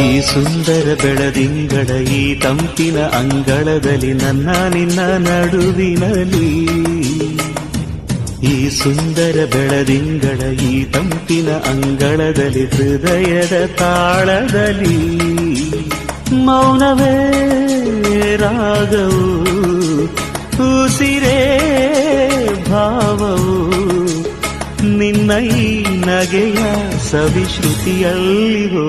ಈ ಸುಂದರ ಬೆಳದಿಂಗಳ ಈ ತಂಪಿನ ಅಂಗಳದಲ್ಲಿ ನನ್ನ ನಿನ್ನ ನಡುವಿನಲ್ಲಿ. ಈ ಸುಂದರ ಬೆಳದಿಂಗಳ ಈ ತಂಪಿನ ಅಂಗಳದಲ್ಲಿ ಹೃದಯದ ತಾಳದಲ್ಲಿ ಮೌನವೇ ರಾಗವು, ಉಸಿರೇ ಭಾವವು, ನಿನ್ನ ಈ ನಗೆಯ ಸವಿಶ್ರುತಿಯಲ್ಲಿವೋ